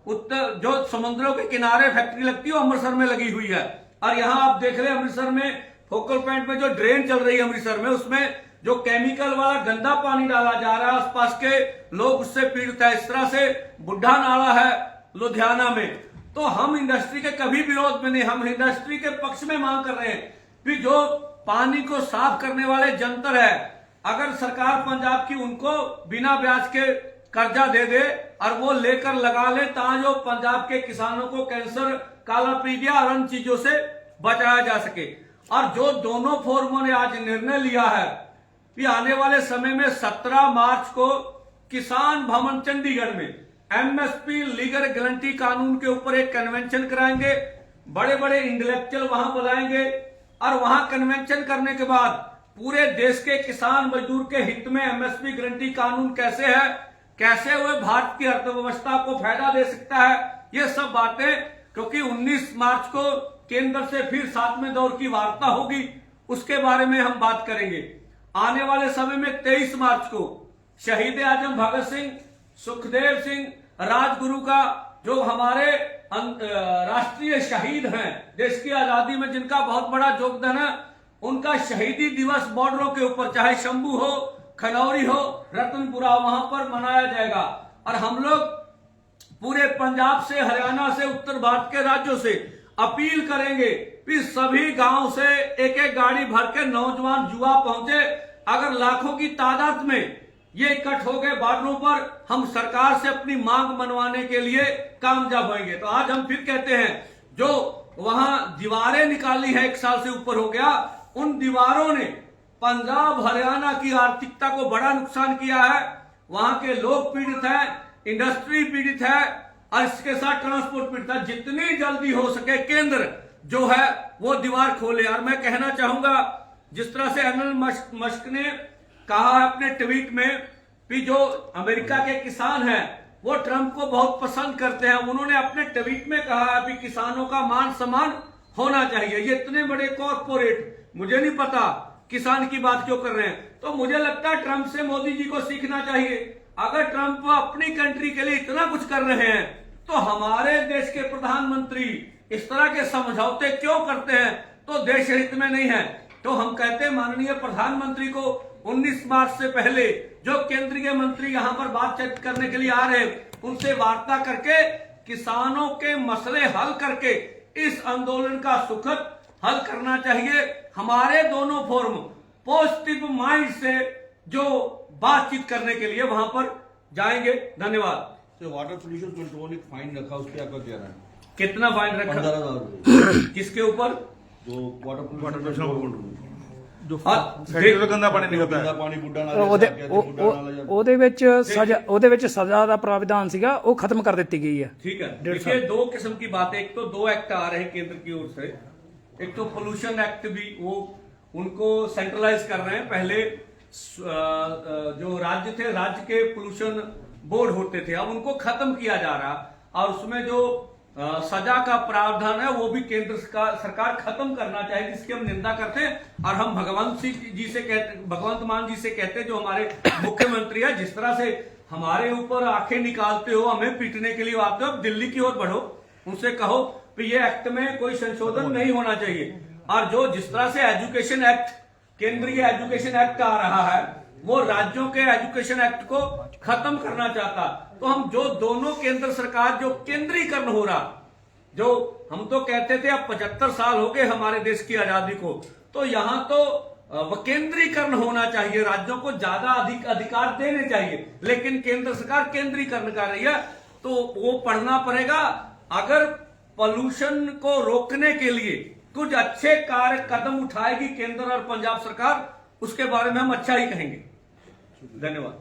Speaker 3: उत्तर, जो समुद्रों के किनारे फैक्ट्री लगती है अमृतसर में लगी हुई है। और यहाँ आप देख रहे हैं, अमृतसर में फोकल पॉइंट में जो ड्रेन चल रही है अमृतसर में, उसमें जो केमिकल वाला गंदा पानी डाला जा रहा है आसपास के, लोग उससे पीड़ित है। इस तरह से बुढ़ा नाला है लुधियाना में। तो हम इंडस्ट्री के कभी विरोध में नहीं, हम इंडस्ट्री के पक्ष में मांग कर रहे हैं कि जो पानी को साफ़ करने वाले जंतर है, अगर सरकार पंजाब की उनको बिना ब्याज के कर्जा दे दे और वो लेकर लगा ले ताजो पंजाब के किसानों को कैंसर काला पीलिया और अन्य चीज़ों से बचाया जा सके। और जो दोनों फोरमों ने आज निर्णय लिया है कि आने वाले समय में 17 मार्च को किसान भवन चंडीगढ़ में एमएसपी लीगल गारंटी कानून के ऊपर एक कन्वेंशन कराएँगे। बड़े बड़े इंटेलेक्चुअल वहाँ बुलाएँगे और वहाँ कन्वेंशन करने के बाद पूरे देश के किसान मजदूर के हित में एमएसपी गारंटी कानून कैसे है कैसे हुए भारत की अर्थव्यवस्था को फ़ायदा दे सकता है? ये सब बातें, क्योंकि 19 मार्च को केंद्र से फिर सातवें दौर की वार्ता होगी, उसके बारे में हम बात करेंगे। आने वाले समय में 23 मार्च को शहीद आज़म भगत सिंह, सुखदेव सिंह, राजगुरु का जो हमारे अं- राष्ट्रीय शहीद हैं, देश की आज़ादी में जिनका बहुत बड़ा योगदान है, उनका शहीदी दिवस बॉर्डरों के ऊपर, चाहे शंभू हो खनौरी हो, रतनपुरा वहाँ पर मनाया जाएगा। और हम लोग पूरे पंजाब से, हरियाणा से, उत्तर भारत के राज्यों से अपील करेंगे कि सभी गाँव से एक एक गाड़ी भर के नौजवान युवा पहुँचे। अगर लाखों की तादाद में ये इकट्ठ हो गए बॉर्डरों पर, हम सरकार से अपनी मांग मनवाने के लिए कामयाब होंगे। तो आज हम फिर कहते हैं, जो वहाँ दीवारें निकाली है, एक साल से ऊपर हो गया, उन दीवारों ने पंजाब हरियाणा की आर्थिकता को बड़ा नुकसान किया है। वहाँ के लोग पीड़ित हैं इंडस्ट्री पीड़ित है और इसके साथ ट्रांसपोर्ट पीड़ित है। जितनी जल्दी हो सके केंद्र जो है वो दीवार खोले। और मैं कहना चाहूँगा जिस तरह से एनल मस्क, ने कहा अपने ट्वीट में कि जो अमेरिका के किसान हैं वो ट्रंप को बहुत पसंद करते हैं। उन्होंने अपने ट्वीट में कहा है कि किसानों का मान सम्मान होना चाहिए। ये इतने बड़े कॉरपोरेट मुझे नहीं पता किसान की बात क्यों कर रहे हैं? तो मुझे लगता है ट्रंप से मोदी जी को सीखना चाहिए। अगर ट्रंप अपनी कंट्री के लिए इतना कुछ कर रहे हैं तो हमारे देश के प्रधानमंत्री इस तरह के समझौते क्यों करते हैं? तो देश हित में नहीं है। तो हम कहते हैं, माननीय प्रधानमंत्री को 19 मार्च से पहले जो केंद्रीय मंत्री यहाँ पर बातचीत करने के लिए आ रहे हैं, उनसे वार्ता करके किसानों के मसले हल करके इस आंदोलन का सुखद हल करना चाहिए हमारे दोनों फोरम पॉजिटिव माइंड से जो बातचीत करने के लिए वहां पर जाएंगे धन्यवाद
Speaker 2: तो वाटर पोल्यूशन कंट्रोल एक फाइन रखा उस पर आपका क्या रहना है
Speaker 3: कितना फाइन
Speaker 2: पंद्रह
Speaker 3: रखा
Speaker 2: हजार रुपये
Speaker 3: किसके ऊपर
Speaker 2: जो वाटर
Speaker 1: वाटर पोल्यूशन
Speaker 2: पोल्यूशन
Speaker 1: ਜੋ
Speaker 3: ਹਾਂ,
Speaker 1: ਫੈਕਟਰੀ ਤੋਂ ਗੰਦਾ ਪਾਣੀ ਨਿਕਲਦਾ
Speaker 2: ਗੰਦਾ
Speaker 1: ਹੈ
Speaker 2: ਪਾਣੀ ਬੁੱਢਾ ਨਾਲ
Speaker 4: ਉਹਦੇ ਉਹ- ਉਹ- ਉਹਦੇ ਵਿੱਚ ਸਜ਼ਾ ਉਹਦੇ ਵਿੱਚ ਸਜ਼ਾ ਦਾ ਪ੍ਰਾਵਧਾਨ ਸੀਗਾ ਉਹ ਖਤਮ ਕਰ ਦਿੱਤੀ ਗਈ ਹੈ
Speaker 3: ठीक है
Speaker 4: डेढ़
Speaker 3: देखिए दो किस्म की बातें एक तो दो एक्ट आ रहे हैं केंद्र की ओर से एक तो पोल्यूशन एक्ट भी वो उनको सेंट्रलाइज कर रहे हैं। पहले जो राज्य थे, राज्य के पोल्यूशन बोर्ड होते थे, अब उनको खत्म किया जा रहा। और उसमें जो सजा का प्रावधान है, वो भी केंद्र सरकार खत्म करना चाहिए जिसकी हम निंदा करते हैं। और हम भगवंत सिंह जी से कहते, भगवंत मान जी से कहते जो हमारे मुख्यमंत्री है, जिस तरह से हमारे ऊपर आँखें निकालते हो, हमें पीटने के लिए आते हो दिल्ली की ओर बढ़ो। उनसे कहो कि ये एक्ट में कोई संशोधन नहीं होना चाहिए। और जो जिस तरह से एजुकेशन एक्ट केंद्रीय एजुकेशन एक्ट आ रहा है, वो राज्यों के एजुकेशन एक्ट को खत्म करना चाहता। तो हम जो दोनों केंद्र सरकार, जो केंद्रीकरण हो रहा, जो हम तो कहते थे अब पचहत्तर साल हो गए हमारे देश की आज़ादी को तो यहाँ तो विकेंद्रीकरण होना चाहिए। राज्यों को ज़्यादा अधिक अधिकार देने चाहिए। लेकिन केंद्र सरकार केंद्रीकरण कर रही है तो वो पढ़ना पड़ेगा। अगर पोल्यूशन को रोकने के लिए कुछ अच्छे कार्य कदम उठाएगी केंद्र और पंजाब सरकार, उसके बारे में हम अच्छा ही कहेंगे। धन्यवाद।